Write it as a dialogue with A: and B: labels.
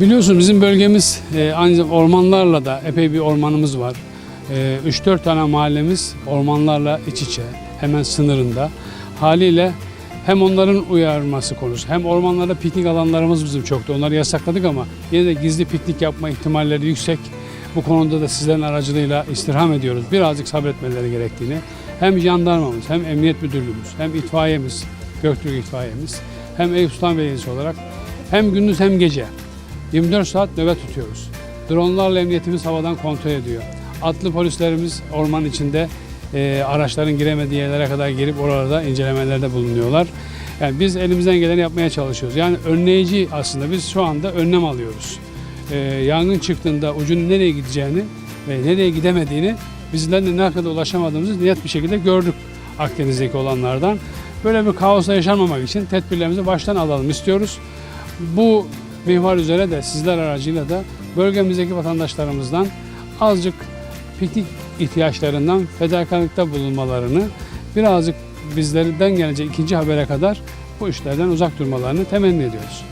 A: Biliyorsunuz bizim bölgemiz e, ancak ormanlarla da epey bir ormanımız var. E, 3-4 tane mahallemiz ormanlarla iç içe, hemen sınırında. Haliyle hem onların uyarması konusu hem ormanlarda piknik alanlarımız bizim çoktu. Onları yasakladık ama yine de gizli piknik yapma ihtimalleri yüksek. Bu konuda da sizlerin aracılığıyla istirham ediyoruz. Birazcık sabretmeleri gerektiğini. Hem jandarmamız, hem emniyet müdürlüğümüz, hem itfaiyemiz, Göktürk itfaiyemiz, hem Eyüp Sultan Belediyesi olarak hem gündüz hem gece 24 saat nöbet tutuyoruz. Dronlarla emniyetimiz havadan kontrol ediyor. Atlı polislerimiz orman içinde e, araçların giremediği yerlere kadar girip oralarda incelemelerde bulunuyorlar. Yani biz elimizden geleni yapmaya çalışıyoruz. Yani önleyici aslında biz şu anda önlem alıyoruz. E, yangın çıktığında ucunun nereye gideceğini ve nereye gidemediğini bizler de ne kadar ulaşamadığımızı net bir şekilde gördük Akdeniz'deki olanlardan. Böyle bir kaosa yaşanmamak için tedbirlerimizi baştan alalım istiyoruz. Bu mihvar üzere de sizler aracıyla da bölgemizdeki vatandaşlarımızdan azıcık piknik ihtiyaçlarından fedakarlıkta bulunmalarını, birazcık bizlerden gelecek ikinci habere kadar bu işlerden uzak durmalarını temenni ediyoruz.